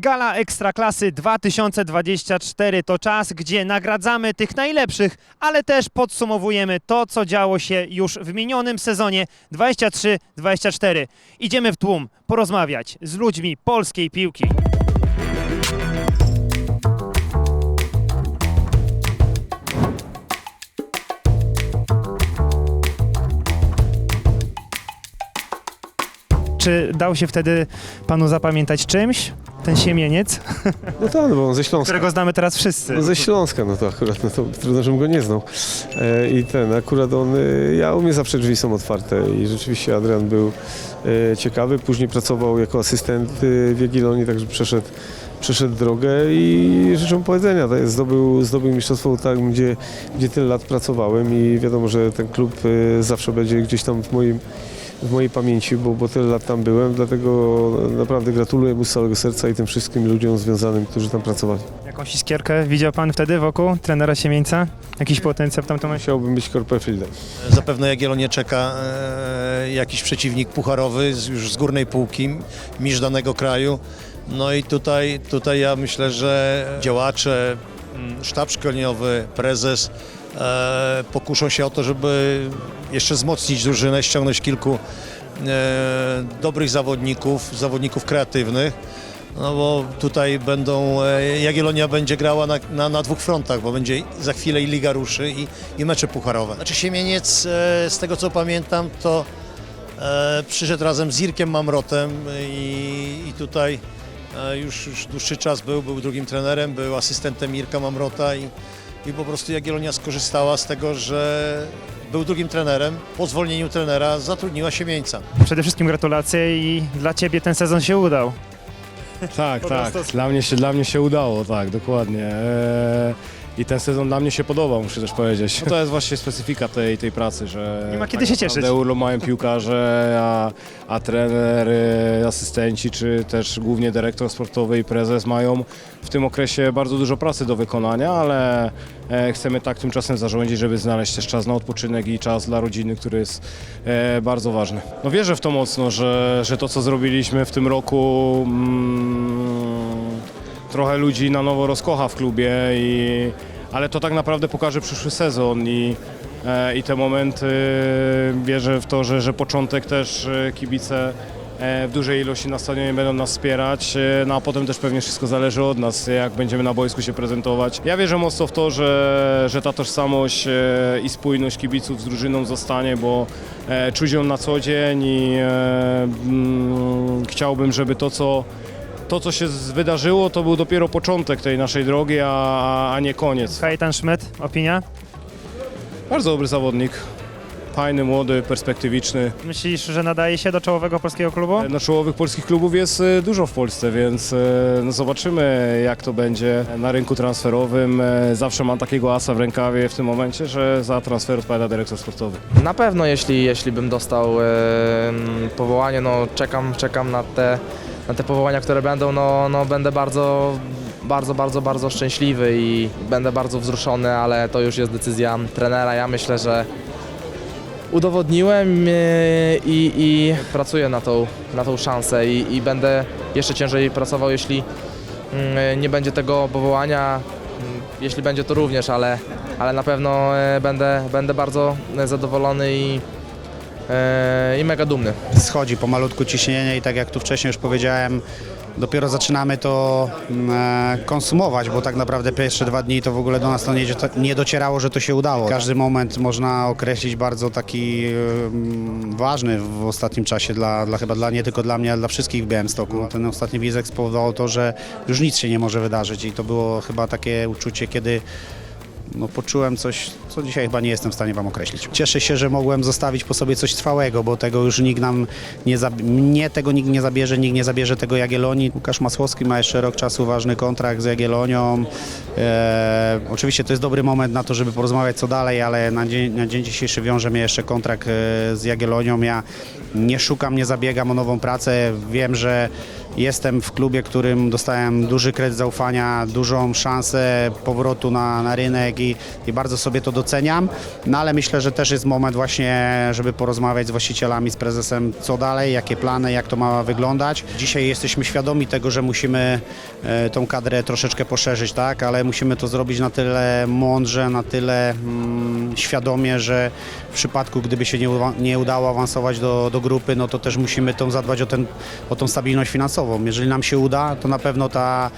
Gala Ekstraklasy 2024 to czas, gdzie nagradzamy tych najlepszych, ale też podsumowujemy to, co działo się już w minionym sezonie 23-24. Idziemy w tłum porozmawiać z ludźmi polskiej piłki. Czy dał się wtedy panu zapamiętać czymś, ten siemieniec, No tak, no bo on ze Śląska. którego znamy teraz wszyscy? No ze Śląska, no to akurat, no to trudno, żebym go nie znał. E, I ten, akurat on, e, ja u mnie zawsze drzwi są otwarte i rzeczywiście Adrian był e, ciekawy, później pracował jako asystent e, w Jagiellonii, także przeszedł, przeszedł drogę i życzę mu powodzenia. To jest, zdobył, zdobył mistrzostwo tam, gdzie, gdzie tyle lat pracowałem i wiadomo, że ten klub e, zawsze będzie gdzieś tam w moim w mojej pamięci, bo, bo tyle lat tam byłem, dlatego naprawdę gratuluję mu z całego serca i tym wszystkim ludziom związanym, którzy tam pracowali. Jakąś iskierkę widział pan wtedy wokół trenera Siemieńca? Jakiś potencjał w tamtym momencie? Chciałbym być Corperfieldem. Zapewne Jagiellonie czeka e, jakiś przeciwnik pucharowy z, już z górnej półki, mistrz danego kraju. No i tutaj, tutaj ja myślę, że działacze, mm, sztab szkoleniowy, prezes pokuszą się o to, żeby jeszcze wzmocnić drużynę, ściągnąć kilku e, dobrych zawodników, zawodników kreatywnych. No bo tutaj będą, e, Jagiellonia będzie grała na, na, na dwóch frontach, bo będzie za chwilę i Liga ruszy i, i mecze pucharowe. Znaczy Siemieniec, e, z tego co pamiętam, to e, przyszedł razem z Irkiem Mamrotem i, i tutaj e, już, już dłuższy czas był, był drugim trenerem, był asystentem Irka Mamrota i, i po prostu Jagiellonia skorzystała z tego, że był drugim trenerem, po zwolnieniu trenera zatrudniła Siemieńca. Przede wszystkim gratulacje i dla ciebie ten sezon się udał. Tak, tak. Dla mnie, się, dla mnie się udało, tak, dokładnie. Eee, I ten sezon dla mnie się podobał, muszę też powiedzieć. No to jest właśnie specyfika tej, tej pracy, że Nie ma kiedy tak się cieszyć. Urlop mają piłkarze, a, a trener, e, asystenci, czy też głównie dyrektor sportowy i prezes mają w tym okresie bardzo dużo pracy do wykonania, ale e, chcemy tak tymczasem zarządzić, żeby znaleźć też czas na odpoczynek i czas dla rodziny, który jest e, bardzo ważny. No wierzę w to mocno, że, że to co zrobiliśmy w tym roku mm, trochę ludzi na nowo rozkocha w klubie, i, ale to tak naprawdę pokaże przyszły sezon i, e, i te momenty wierzę w to, że, że początek też e, kibice e, w dużej ilości na stadionie będą nas wspierać, e, no a potem też pewnie wszystko zależy od nas, jak będziemy na boisku się prezentować. Ja wierzę mocno w to, że, że ta tożsamość e, i spójność kibiców z drużyną zostanie, bo e, czuć ją na co dzień i e, mm, chciałbym, żeby to, co to, co się z- wydarzyło, to był dopiero początek tej naszej drogi, a, a nie koniec. Kajetan Schmidt, opinia? Bardzo dobry zawodnik. Fajny, młody, perspektywiczny. Myślisz, że nadaje się do czołowego polskiego klubu? No, czołowych polskich klubów jest e, dużo w Polsce, więc e, no, zobaczymy, jak to będzie na rynku transferowym. E, Zawsze mam takiego asa w rękawie w tym momencie, że za transfer odpowiada dyrektor sportowy. Na pewno, jeśli, jeśli bym dostał em, powołanie, no czekam, czekam na te, na te powołania, które będą, no, no będę bardzo, bardzo, bardzo, bardzo szczęśliwy i będę bardzo wzruszony, ale to już jest decyzja trenera. Ja myślę, że udowodniłem e, i, i pracuję na tą, na tą szansę i, i będę jeszcze ciężej pracował, jeśli mm, nie będzie tego powołania. Mm, Jeśli będzie to również, ale, ale na pewno e, będę, będę bardzo e, zadowolony i, e, i mega dumny. schodzi pomalutku ciśnienie i tak jak tu wcześniej już powiedziałem, dopiero zaczynamy to mm, e, konsumować, bo tak naprawdę pierwsze dwa dni to w ogóle do nas to nie, nie docierało, że to się udało. Każdy moment można określić bardzo taki mm, ważny w ostatnim czasie, dla, dla chyba dla nie tylko dla mnie, ale dla wszystkich w Białymstoku. Ten ostatni wizek spowodował to, że już nic się nie może wydarzyć i to było chyba takie uczucie, kiedy no, poczułem coś, co dzisiaj chyba nie jestem w stanie Wam określić. Cieszę się, że mogłem zostawić po sobie coś trwałego, bo tego już nikt nam nie mnie tego nikt nie zabierze, nikt nie zabierze tego Jagiellonii. Łukasz Masłowski ma jeszcze rok czasu ważny kontrakt z Jagiellonią. E, oczywiście to jest dobry moment na to, żeby porozmawiać co dalej, ale na dzień, na dzień dzisiejszy wiąże mnie jeszcze kontrakt e, z Jagiellonią. Ja nie szukam, nie zabiegam o nową pracę. Wiem, że Jestem w klubie, którym dostałem duży kredyt zaufania, dużą szansę powrotu na, na rynek i, i bardzo sobie to doceniam. No ale myślę, że też jest moment właśnie, żeby porozmawiać z właścicielami, z prezesem, co dalej, jakie plany, jak to ma wyglądać. Dzisiaj jesteśmy świadomi tego, że musimy e, tą kadrę troszeczkę poszerzyć, tak, ale musimy to zrobić na tyle mądrze, na tyle mm, świadomie, że w przypadku, gdyby się nie, nie udało awansować do, do grupy, no to też musimy tą zadbać o, ten, o tą stabilność finansową. Jeżeli nam się uda, to na pewno ta,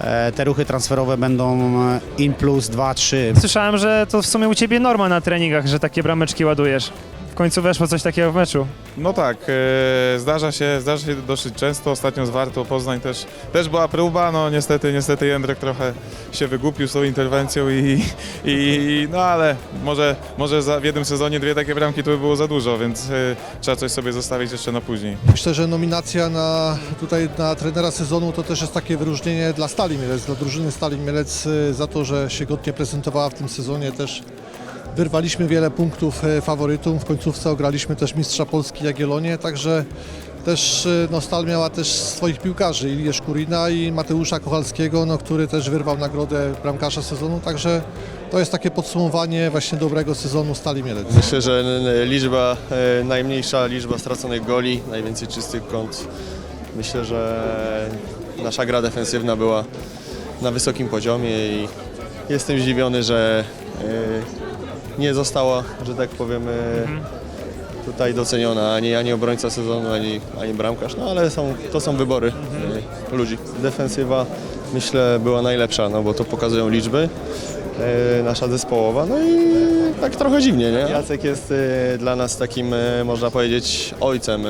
e, te ruchy transferowe będą e, in plus 2, 3. Słyszałem, że to w sumie u ciebie norma na treningach, że takie brameczki ładujesz. W końcu weszło coś takiego w meczu. No tak, e, zdarza się, zdarza się dosyć często. Ostatnio z Wartą Poznań też, też była próba. No niestety, niestety Jędrek trochę się wygłupił z tą interwencją i, i no ale może, może za, w jednym sezonie dwie takie bramki to by było za dużo, więc e, trzeba coś sobie zostawić jeszcze na później. Myślę, że nominacja na, tutaj na trenera sezonu to też jest takie wyróżnienie dla Stali Mielec, dla drużyny Stali Mielec y, za to, że się godnie prezentowała w tym sezonie. Też wyrwaliśmy wiele punktów y, faworytom, w końcówce ograliśmy też mistrza Polski Jagiellonię, także też y, no, Stal miała też swoich piłkarzy, Ilię Szkurina i Mateusza Kowalskiego, no, który też wyrwał nagrodę bramkarza sezonu, także to jest takie podsumowanie właśnie dobrego sezonu Stali Mielec. Myślę, że liczba, e, najmniejsza liczba straconych goli, najwięcej czystych kąt. Myślę, że nasza gra defensywna była na wysokim poziomie i jestem zdziwiony, że e, nie została, że tak powiem, e, tutaj doceniona ani, ani obrońca sezonu, ani, ani bramkarz, no ale są, to są wybory e, ludzi. Defensywa myślę była najlepsza, no bo to pokazują liczby e, nasza zespołowa, no i tak trochę dziwnie, nie? Jacek jest dla nas takim, można powiedzieć, ojcem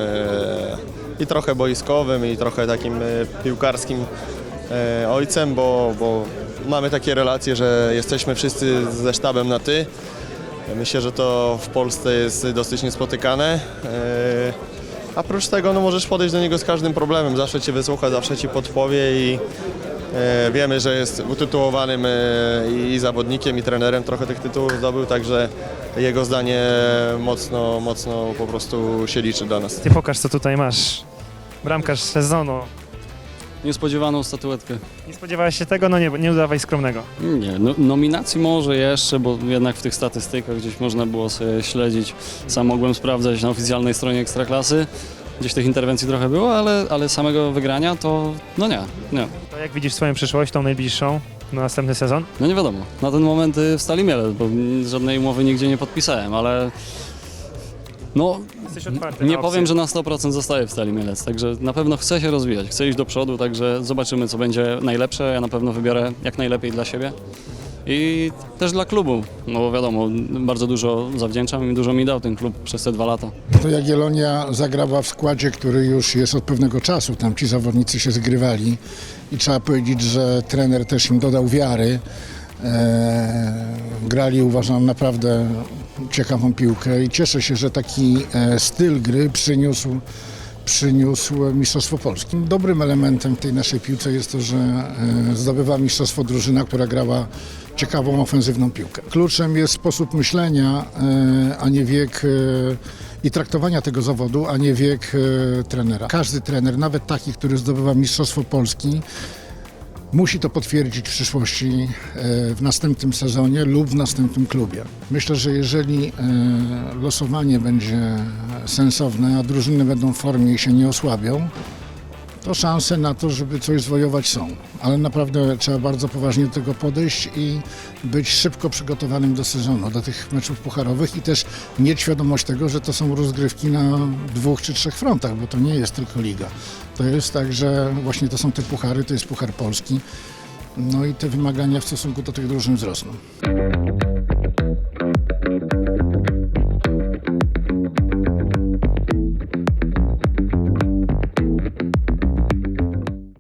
i trochę boiskowym, i trochę takim piłkarskim ojcem, bo, bo mamy takie relacje, że jesteśmy wszyscy ze sztabem na ty. Myślę, że to w Polsce jest dosyć niespotykane. E, A prócz tego no, możesz podejść do niego z każdym problemem, zawsze cię wysłucha, zawsze ci podpowie i e, wiemy, że jest utytułowanym e, i zawodnikiem i trenerem, trochę tych tytułów zdobył, także jego zdanie mocno, mocno po prostu się liczy dla nas. Ty pokaż, co tutaj masz. Bramkarz sezonu. Niespodziewaną statuetkę. Nie spodziewałeś się tego? No nie, nie udawaj skromnego. Nie, no, nominacji może jeszcze, bo jednak w tych statystykach gdzieś można było sobie śledzić. Sam mogłem sprawdzać na oficjalnej stronie Ekstraklasy. Gdzieś tych interwencji trochę było, ale, ale samego wygrania to no nie, nie. To jak widzisz swoją przyszłość, tą najbliższą, na następny sezon? No nie wiadomo. Na ten moment y, w Stali Mielec, bo mm, żadnej umowy nigdzie nie podpisałem, ale no Jesteś otwarty nie powiem, że na 100% zostaję w Stali Mielec, także na pewno chcę się rozwijać, chcę iść do przodu, także zobaczymy co będzie najlepsze. Ja na pewno wybiorę jak najlepiej dla siebie. I też dla klubu, no bo wiadomo, bardzo dużo zawdzięczam i dużo mi dał ten klub przez te dwa lata. To Jagiellonia zagrała w składzie, który już jest od pewnego czasu. Tam ci zawodnicy się zgrywali i trzeba powiedzieć, że trener też im dodał wiary. E, grali uważam naprawdę ciekawą piłkę i cieszę się, że taki e, styl gry przyniósł przyniósł Mistrzostwo Polski. Dobrym elementem tej naszej piłce jest to, że e, zdobywa mistrzostwo drużyna, która grała ciekawą, ofensywną piłkę. Kluczem jest sposób myślenia, e, a nie wiek i traktowania tego zawodu, a nie wiek trenera. Każdy trener, nawet taki, który zdobywa Mistrzostwo Polski, musi to potwierdzić w przyszłości e, w następnym sezonie lub w następnym klubie. Myślę, że jeżeli e, losowanie będzie sensowne, a drużyny będą w formie i się nie osłabią, to szanse na to, żeby coś zwojować są. Ale naprawdę trzeba bardzo poważnie do tego podejść i być szybko przygotowanym do sezonu, do tych meczów pucharowych i też mieć świadomość tego, że to są rozgrywki na dwóch czy trzech frontach, bo to nie jest tylko liga. To jest tak, że właśnie to są te puchary, to jest Puchar Polski. No i te wymagania w stosunku do tych drużyn wzrosną.